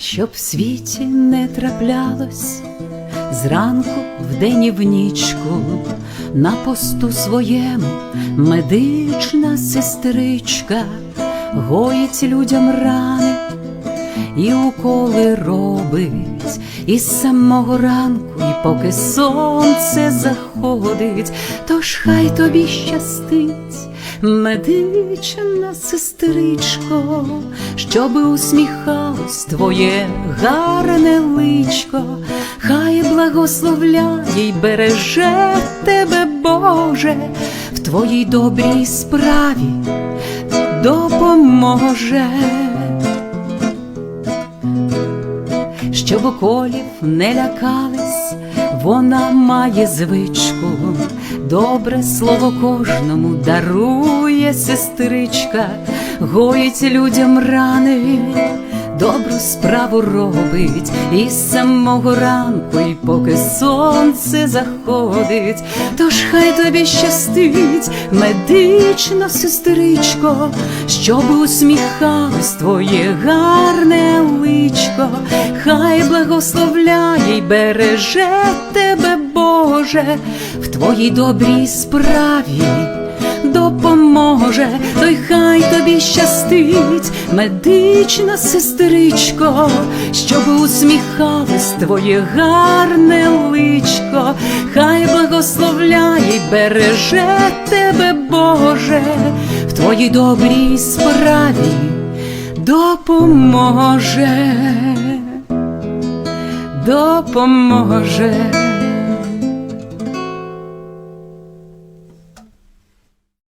Щоб в світі не траплялось. Зранку вдень і в нічку, на посту своєму медична сестричка гоїть людям рани і уколи робить. Із самого ранку, і поки сонце заходить, тож хай тобі щастить, медична сестричко, щоби усміхалось твоє гарне личко, хай благословляє й береже тебе, Боже, в твоїй добрій справі допоможе. Щоб уколів не лякались, вона має звичку, добре слово кожному дарує сестричка, гоїть людям рани, добру справу робить і з самого ранку, і поки сонце заходить, тож хай тобі щастить, медична сестричко, щоб усміхалось твоє гарне личко, хай благословляє й береже тебе, Боже, в твоїй добрій справі. Допоможе, той хай тобі щастить, медична сестричко, щоб усміхалось твоє гарне личко, хай благословляє й береже тебе, Боже, в твоїй добрій справі. Допоможе, допоможе.